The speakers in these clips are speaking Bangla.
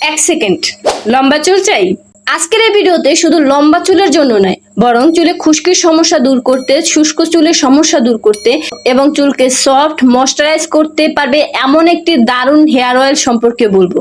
এক সেকেন্ড। লম্বা চুল চাই? আজকের এই ভিডিওতে শুধু লম্বা চুলের জন্য নয়, বরং চুলে খুশকির সমস্যা দূর করতে, শুষ্ক চুলের সমস্যা দূর করতে এবং চুলকে সফট ময়শ্চারাইজ করতে পারবে এমন একটি দারুণ হেয়ার অয়েল সম্পর্কে বলব।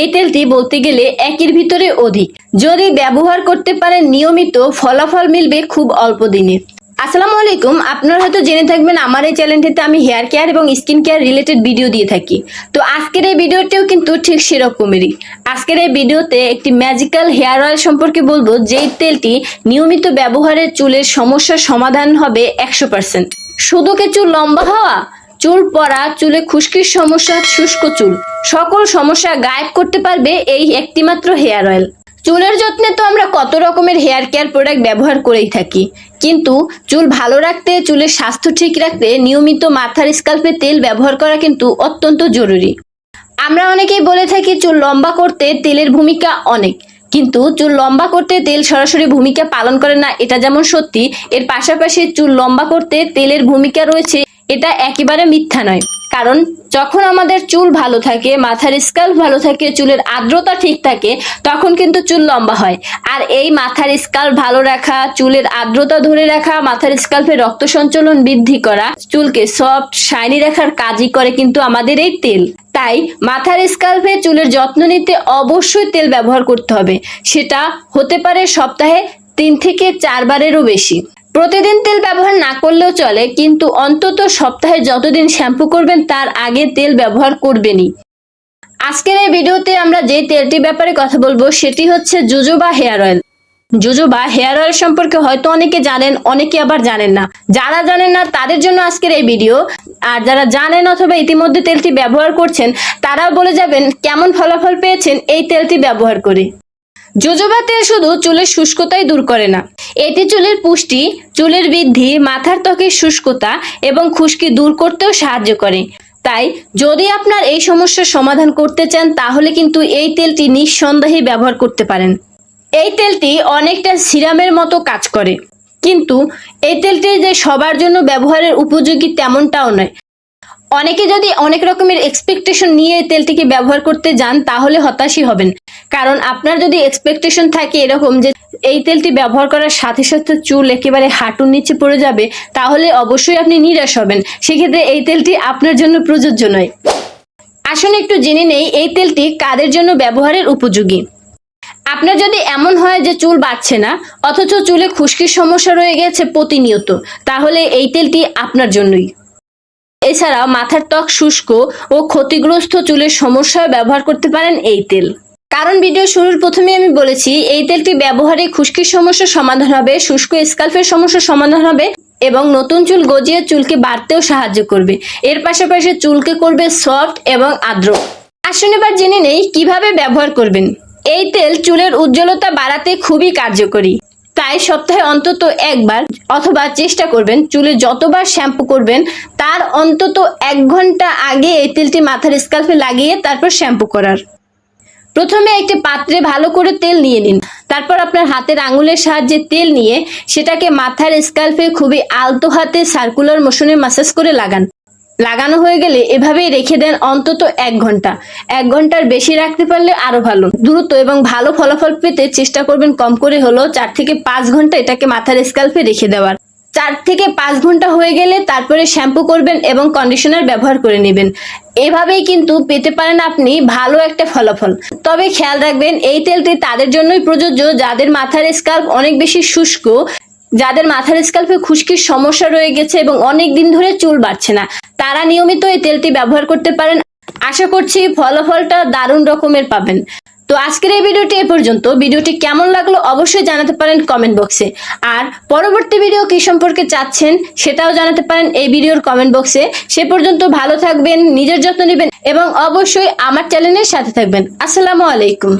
এই তেলটি বলতে গেলে একের ভিতরে অধিক। যদি ব্যবহার করতে পারেন নিয়মিত, ফলাফল মিলবে খুব অল্প দিনে। আসসালামু আলাইকুম। আপনারা হয়তো জেনে থাকবেন আমার এই চ্যানেলটিতে আমি হেয়ার কেয়ার এবং স্কিন কেয়ার রিলেটেড ভিডিও দিয়ে থাকি। তো আজকের এই ভিডিওটিও কিন্তু ঠিক সেরকমেরই। আজকের এই ভিডিওতে একটি ম্যাজিক্যাল হেয়ার অয়েল সম্পর্কে বলব, যেই তেলটি নিয়মিত ব্যবহারে চুলের সমস্যার সমাধান হবে একশো পার্সেন্ট শুধু কি চুল লম্বা হওয়া? চুল পড়া, চুলে খুশকির সমস্যা, শুষ্ক চুল। সকল সমস্যা গায়েব করতে পারবে এই একটিমাত্র হেয়ার অয়েল চুলের যত্নে তো আমরা কত রকমের হেয়ার কেয়ার প্রোডাক্ট ব্যবহার করেই থাকি। কিন্তু চুল ভালো রাখতে, চুলের স্বাস্থ্য ঠিক রাখতে নিয়মিত মাথার স্কাল্পে তেল ব্যবহার করা কিন্তু অত্যন্ত জরুরি। আমরা অনেকেই বলে থাকি চুল লম্বা করতে তেলের ভূমিকা অনেক, কিন্তু চুল লম্বা করতে তেল সরাসরি ভূমিকা পালন করে না, এটা যেমন সত্যি, এর পাশাপাশি চুল লম্বা করতে তেলের ভূমিকা রয়েছে, এটা একেবারে মিথ্যা নয়। কারণ যখন আমাদের চুল ভালো থাকে, মাথার স্কাল্প ভালো থাকে, চুলের আর্দ্রতা ঠিক থাকে, তখন কিন্তু চুল লম্বা হয়। আর এই মাথার স্কাল্প ভালো রাখা, চুলের আর্দ্রতা ধরে রাখা, মাথার স্কাল্পে রক্ত সঞ্চালন বৃদ্ধি করা, চুলকে সফট শাইনি রাখার কাজই করে কিন্তু আমাদের এই তেল। তাই মাথার স্কাল্পে চুলের যত্ন নিতে অবশ্যই তেল ব্যবহার করতে হবে। সেটা হতে পারে সপ্তাহে তিন থেকে চারবারেরও বেশি। প্রতিদিন তেল ব্যবহার না করলেও চলে, কিন্তু অন্তত সপ্তাহে যতদিন শ্যাম্পু করবেন, তার আগে তেল ব্যবহার করবেনই। আজকের এই ভিডিওতে আমরা যে তেলটি ব্যাপারে কথা বলব, সেটি হচ্ছে jojoba hair oil. Jojoba hair oil সম্পর্কে হয়তো অনেকে জানেন, অনেকে আবার জানেন না। যারা জানেন না, তাদের জন্য আজকের এই ভিডিও। আর যারা জানেন অথবা ইতিমধ্যে তেলটি ব্যবহার করছেন, তারাও বলে যাবেন, কেমন ফলাফল পেয়েছেন এই তেলটি ব্যবহার করে। জোজোবা তেল শুধু চুলের শুষ্কতাই দূর করে না এটি চুলের পুষ্টি, চুলের বৃদ্ধি, মাথার ত্বকের শুষ্কতা এবং খুশকি দূর করতেও সাহায্য করে। তাই যদি আপনার এই সমস্যার সমাধান করতে চান, তাহলে কিন্তু এই তেলটি নিঃসন্দেহে ব্যবহার করতে পারেন। এই তেলটি অনেকটা সিরামের মতো কাজ করে। কিন্তু এই তেলটি যে সবার জন্য ব্যবহারের উপযোগী তেমনটাও নয়। অনেকে যদি অনেক রকমের এক্সপেকটেশন নিয়ে এই তেলটিকে ব্যবহার করতে যান, তাহলে হতাশই হবেন। কারণ আপনার যদি এক্সপেকটেশন থাকে এরকম যে, এই তেলটি ব্যবহার করার সাথে সাথে চুল একেবারে হাঁটুর নিচে পড়ে যাবে, তাহলে অবশ্যই আপনি নিরাশ হবেন। সেক্ষেত্রে এই তেলটি আপনার জন্য প্রযোজ্য নয়। আসুন একটু জেনে নেই, এই তেলটি কাদের জন্য ব্যবহারের উপযোগী? আপনার যদি এমন হয় যে চুল বাড়ছে না, অথচ চুলে খুশকির সমস্যা রয়ে গেছে প্রতিনিয়ত, তাহলে এই তেলটি আপনার জন্যই। এছাড়াও মাথার ত্বক শুষ্ক ও ক্ষতিগ্রস্ত চুলের সমস্যায় ব্যবহার করতে পারেন এই তেল। কারণ ভিডিও শুরুর প্রথমে আমি বলেছি, এই তেলটি ব্যবহারে খুশকির সমস্যার সমাধান হবে, শুষ্ক স্কাল্পের সমস্যার সমাধান হবে এবং নতুন চুল গজিয়ে চুলকে বাড়তেও সাহায্য করবে। এর পাশাপাশি চুলকে করবে সফট এবং আর্দ্র। আসুন এবার জেনে নেই, কীভাবে ব্যবহার করবেন? এই তেল চুলের উজ্জ্বলতা বাড়াতে খুবই কার্যকরী। তাই সপ্তাহে অন্তত একবার অথবা চেষ্টা করবেন, চুলে যতবার শ্যাম্পু করবেন, তার অন্তত এক ঘণ্টা আগে এই তেলটি মাথার স্কাল্পে লাগিয়ে তারপর শ্যাম্পু করার। প্রথমে একটি পাত্রে ভালো করে তেল নিয়ে নিন। তারপর আপনার হাতের আঙুলের সাহায্যে তেল নিয়ে সেটাকে মাথার স্কাল্পে খুবই আলতো হাতে সার্কুলার মোশনে মাসাজ করে লাগান। লাগানো হয়ে গেলে এভাবেই রেখে দেন অন্তত এক ঘণ্টা। এক ঘণ্টার বেশি রাখতে পারলে আরও ভালো। দ্রুত এবং ভালো ফলাফল পেতে চেষ্টা করবেন কম করে হলো চার থেকে পাঁচ ঘণ্টা এটাকে মাথার স্কাল্পে রেখে দেওয়ার। চার থেকে পাঁচ ঘণ্টা হয়ে গেলে তারপরে শ্যাম্পু করবেন এবং কন্ডিশনার ব্যবহার করে নেবেন। এভাবেই কিন্তু পেতে পারেন আপনি ভালো একটা ফলাফল। তবে খেয়াল রাখবেন, এই তেলটি তাদের জন্যই প্রযোজ্য যাদের মাথার স্কাল্প অনেক বেশি শুষ্ক, যাদের মাথার স্কাল্পে খুশকির সমস্যা রয়ে গেছে এবং অনেক দিন ধরে চুল বাড়ছে না। তারা নিয়মিত এই তেলটি ব্যবহার করতে পারেন। আশা করছি ফলাফলটা দারুণ রকমের পাবেন। তো আজকের এই ভিডিওটি এ পর্যন্ত। ভিডিওটি কেমন লাগল অবশ্যই জানাতে পারেন কমেন্ট বক্সে। আর পরবর্তী ভিডিও কি সম্পর্কে চাচ্ছেন সেটাও জানাতে পারেন এই ভিডিওর কমেন্ট বক্সে। সে পর্যন্ত ভালো থাকবেন, নিজের যত্ন নেবেন এবং অবশ্যই আমার চ্যানেলের সাথে থাকবেন। আসসালামু আলাইকুম।